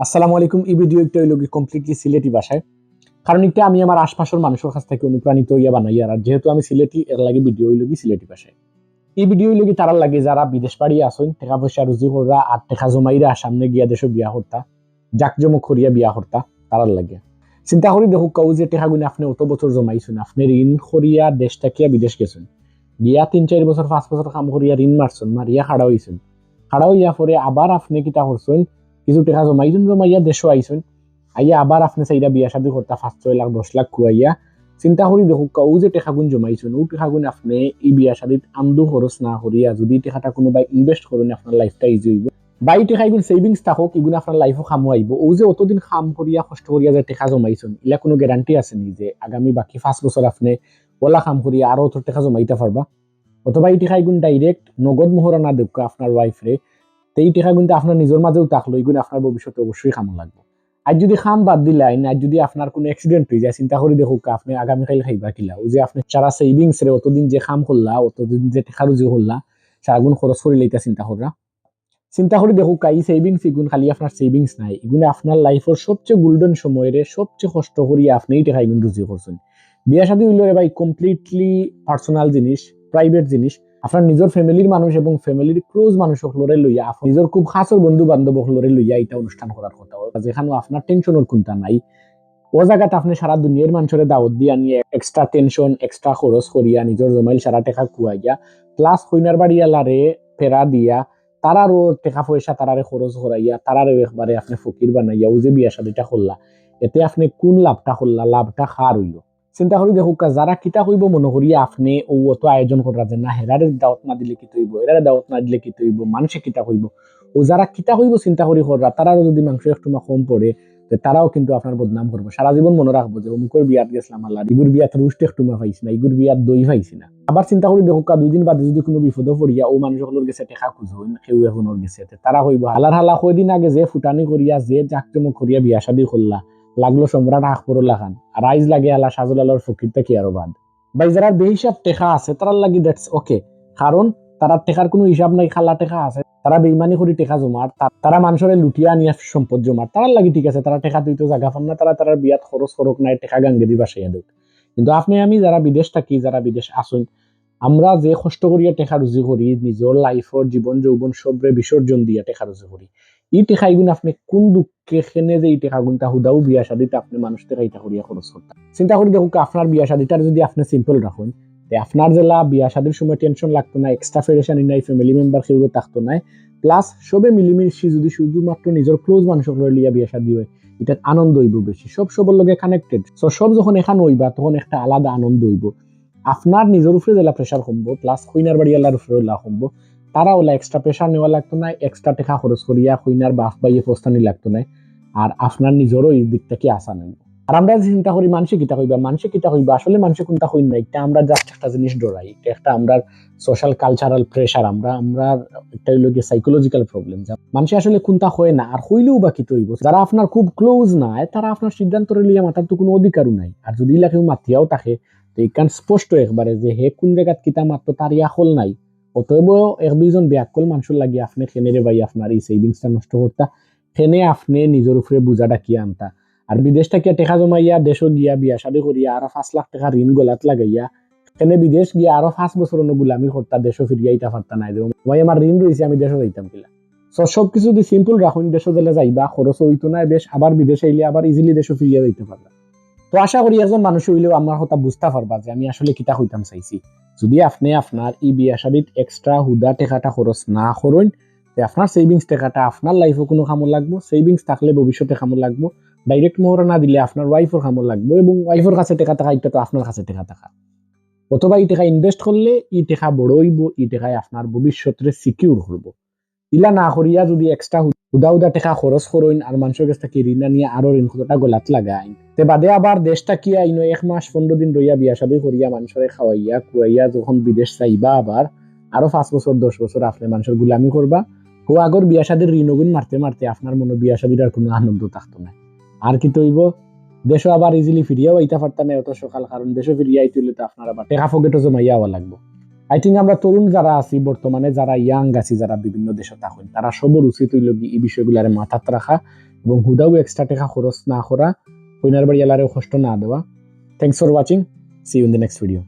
আসসালামু আলাইকুম, এই ভিডিও একটা হইল কমপ্লিটলি সিলেটি ভাষায়। কারণ এটা আমি আমার আশপাশের মানুষের কাছ থেকে অনুপ্রাণিত হইয়া বানাই আর যেহেতু আমি সিলেটি, এর লাগে ভিডিও হইল সিলেটি ভাষায়। এই ভিডিও হইল তারা লাগে যারা বিদেশ বাড়ি আসেন টাকা পয়সা রুজি কররা, আর টাকা জমাইরা সামনে গিয়া দেশে বিয়া করতা, জাকজমক করিয়া বিয়া করতা, তারার লাগে। চিন্তা করি দেখো, কও যে টাকা গুনে আপনি অত বছর জমাইছেন, আপনি ঋণ করিয়া দেশ থাকিয়া বিদেশ গেছেন? গিয়া তিন, চার বছর, পাঁচ বছর কাম করিয়া ঋণ মারছেন, মারিয়া খাড়া হইছেন। খাড়া হইয়া পরে আবার আপনি কিতা করছেন কিছু টাকা জমাইছেন জমাইয়া দেশও আইছেন আইয়া আবার আপনি চাইরা বিয়া শাদি করতা পাঁচ ছয় লাখ দশ লাখ খুয়াইয়া চিন্তা করি দেখো ও যে টেকা গুণ জমাইছেন ও টেকা গুণ আপনি এই বিয়া শাদিত আমদু খরচ না করিয়া যদি টেকাটা কোনোবাই ইনভেস্ট করেন আপনার লাইফটা ইজি হইব বাই টেকা এগুন সেভিংস থাকক এগুন আপনার লাইফও খামো আইব ও যে অতদিন খাম করিয়া কষ্ট করিয়া যে টেকা জমাইছেন ইলা কোনো গ্যারান্টি আছে নি যে আগামী বাকি পাঁচ বছর আপনি ওলা খাম করিয়া আরও অত টেকা জমাইতে পারবা অথবা এই টেকা এগুন ডাইরেক্ট নগদ মোহরা না দেবকা আপনার ওয়াইফরে তো এই টেকা কিন্তু আপনার নিজের মাঝেও থাকল এগুলো আপনার ভবিষ্যতে অবশ্যই খামো লাগবে। আর যদি খাম বাদ দিলাই আর যদি আপনার কোনো অ্যাক্সিডেন্ট হয়ে যায়, চিন্তা করে দেখুক আপনি আগামীকাল খাইবা কিলা। যে আপনি সারা সেভিংস রে অতদিন যে খাম করলা, অতদিন যে টেকা রুজি করলা সারাগুণ খরচ করে লইতা চিন্তা করা চিন্তা করে দেখুক এই সেভিংস এগুন খালি আপনার সেভিংস নাই এগুলো আপনার লাইফের সবচেয়ে গোল্ডেন সময়ের সবচেয়ে কষ্ট করিয়া আপনি এই টেকা এগুন রুজি করছেন বিয়া শাদী হইলে ভাই কমপ্লিটলি পার্সোনাল জিনিস প্রাইভেট জিনিস আপনার নিজের ফ্যামিলির মানুষ এবং ফ্যামিলির ক্লোজ মানুষ সকলরে লইয়া নিজের খুব খাসর বন্ধু বান্ধব সকলরে লইয়া এটা অনুষ্ঠান করার কথা। যেখানে আপনার টেনশনের কোনটা নাই। ও জায়গাতে আপনি সারা দুনিয়ার মানুষের দাওয়াত দিয়া নিয়ে এক্সট্রা টেনশন এক্সট্রা খরচ করিয়া, নিজের জমাইল সারা টেকা কুয়াইয়া প্লাস কইনার বাড়ি আলারে ফেরা দিয়া তারারও টাকা পয়সা তারারে খরচ করাইয়া তারারও একবারে আপনি ফকির বানাইয়া, ও যে বিয়া শাদিটা করলা, এতে আপনি কোন লাভটা করলা? লাভটা খার হইল? চিন্তা করি দেখুক যারা কিতা কইব মনে করি আপনি ও অত আয়োজন করা যে না হেরারে দাওয়াত না দিলে কি তৈব এরারে দাওয়াত না দিলে কি তৈব মানুষে কিতা কইব ও যারা কিতা কইব চিন্তা করি করা তারারও যদি মাংস একটু কম পড়ে তো তারাও কিন্তু আপনার বদনাম করব সারা জীবন মনে রাখব যে অমুকের বিয়াত গেছিলাম আল্লাহ ইগুর বিয়াত রুষ্ট একটু মা পাইছি না ইগুর বিয়াত দই পাইছি না। আবার চিন্তা করি দেখুক দুই দিন বাদে যদি কোনো বিপদে পড়িয়া ও মানুষ সকলের গেছে টেকা খুঁজো কেউ এখনোর গেছে তারা কইব হালার হালা কয়দিন আগে যে ফুটানি করিয়া যে জাকজমক করিয়া বিয়া শাদি করলা লাগল সম্রাট আকবরুল্লা খান। আর আইজ লাগে আলা সাজুল আলোর ফকিরটা কি আরও বাদ? ভাই, যারা বেহিসাব টেকা আছে, তারার লাগি দ্যাটস ওকে কারণ তারা টেকার কোনো হিসাব নাই, খালা টেকা আছে, তারা বেইমানি করে টেকা জমার তারা মানুষের লুটিয়া নিয়ে সম্পদ জমার তারার লাগি ঠিক আছে, তারা টেকা দিতে জাগা পান না, তারা তারা বিয়াত খরচ করক নাই, টেকা গাঙ্গে দিবা সেই কিন্তু আপনি আমি যারা বিদেশ থাকি, যারা বিদেশ আসুন আমরা যে কষ্ট করিয়া টেকা রুজি করি নিজের লাইফর জীবন যৌবন সবরে বিসর্জন দিয়া টেকা রুজি করি। এই টেকা এগুন আপনি কোন দুঃখে খেনে যে এই টেকা গুণটা হুদাও বিয়া শাদিতে আপনি মানুষ টেকা এটা করিয়া খরচ করতেন চিন্তা করি দেখুক আপনার বিয়া শাদিটার যদি আপনি সিম্পল রাখুন আপনার জেলা বিয়া শাদির সময় টেনশন লাগতো না এক্সট্রা ফেডারেশন নাই ফ্যামিলি মেম্বার সেগুলো থাকতো না প্লাস সবে মিলিমিশি যদি শুধুমাত্র নিজের ক্লোজ মানুষগুলো লিয়া বিয়া শাদি হয় এটা আনন্দ হইব বেশি সব সবার লগে কানেক্টেড সো সব যখন এখানে হইবা, তখন একটা আলাদা আনন্দ হইব। আপনার নিজের উপরে জেলা প্রেশার কমবো প্লাস কইনার বাড়ি আল্লাহর উপরে ওলা কমবো তারা ওলা এক্সট্রা প্রেশার নেওয়া লাগতো না এক্সট্রা টাকা খরচ করিয়া কইনার বাপ বাইয়ে পোস্তানি লাগতো না, আর আপনার নিজেরও এই দিকটা কি আসা নাই। আর আমরা চিন্তা করি, মানুষে কিতা কইবা, মানুষে কিতা কইবা, আসলে মানুষে কোনটা কই না এটা আমরা জাস্ট একটা জিনিস ডরাই, এটা একটা আমরা সোশ্যাল কালচারাল প্রেশার আমরা আমরা একটা হইল গিয়ে সাইকোলজিক্যাল প্রবলেম যা মানুষে আসলে কোনটা হয় না, আর হইলেও বা কি তৈব। যারা আপনার খুব ক্লোজ নাই, তারা আপনার সিদ্ধান্ত লিয়া মাথার তো কোনো অধিকারও নাই, আর যদি ইলা কেউ মাতিয়াও থাকে তো এইখান স্পষ্ট একবারে যে হে কোন জায়গাত কিতা মাত্র তার ইয়া হল নাই। অতএব এক দুইজন ব্যাকল মানুষের লাগি আপনি খেনেরে ভাই, আপনার এই সেভিংসটা নষ্ট করতা। খেনে আপনি নিজের উপরে বুঝাটা ডাকিয়া আনতা? আর বিদেশ থেকে টেকা জমাইয়া, দেশও গিয়া বিয়া শাদি করিয়া, আরও পাঁচ লাখ টাকা ঋণ গলাত লাগাইয়া এখানে বিদেশ গিয়া আরও পাঁচ বছর গুলামি করতা, দেশও ফিরিয়া আইতা পারতা নাই মই আমার ঋণ রয়েছে আমি দেশও যাইতাম কিলা? সো সব কিছু যদি সিম্পল রাখুন, দেশও দিলে যাইবা খরচ হইতো না, বেশ, আবার বিদেশে আইলে আবার ইজিলি দেশও ফিরিয়া যাইতে পারবা তো আশা করি একজন মানুষ হইলেও আমার কথা বুঝতে পারবা যে আমি আসলে কিতা হইতাম চাইছি। যদি আপনি আপনার এই বিয়া শাদিত এক্সট্রা হুদা টেকাটা খরচ না করেন তে আপনার সেভিংস টেকাটা আপনার লাইফে কোনো কামো লাগবো সেভিংস থাকলে ভবিষ্যতে কামো লাগবো ডাইরেক্ট মোহর না দিলে আপনার ওয়াইফের কামো লাগবো এবং ওয়াইফের কাছে টেকা থাকা এটা তো আপনার কাছে টেকা থাকা। অথবা এই টাকা ইনভেস্ট করলে এই টাকা বড় হইব এই টাকায় আপনার ভবিষ্যতে সিকিউর করব ইলা না করিয়া যদি এক্সট্রা উদা উদা টাকা খরচ করইন আর মানুষের কাছ থেকে ঋণ নিয়ে আরও ঋণ কতটা গলাত লাগাইন তে বাদে আবার দেশটা কি আইনো? এক মাস পনেরো দিন রইয়া বিয়া শাদি করিয়া মানুষের খাওয়াইয়া কুয়াইয়া যখন বিদেশ চাইবা আবার, আরও পাঁচ বছর, দশ বছর আপনি মানুষের গুলামি করবা। হো আগর বিয়া শাদির ঋণ গুণ মারতে মারতে আপনার মনে বিয়া শাদির আর কোনো আনন্দ থাকতো না। আর কি তৈব? দেশও আবার ইজিলি ফিরিয়াও আইতা পারতা না, অত সকাল, কারণ দেশও ফিরিয়া আইতে হইলে তো আপনার আবার টেকা ফকেটও জমাইয়া হওয়া লাগবো। আই থিঙ্ক আমরা তরুণ যারা আছি, বর্তমানে যারা ইয়াং আছি, যারা বিভিন্ন দেশে থাকুন, তারা সবর উচিত হইল এই বিষয়গুলারে মাথাত রাখা এবং হুদাও এক্সট্রা টেকা খরচ না করা। কইনার বাড়ি এলারেও কষ্ট না দেওয়া। Thanks for watching see you in the next video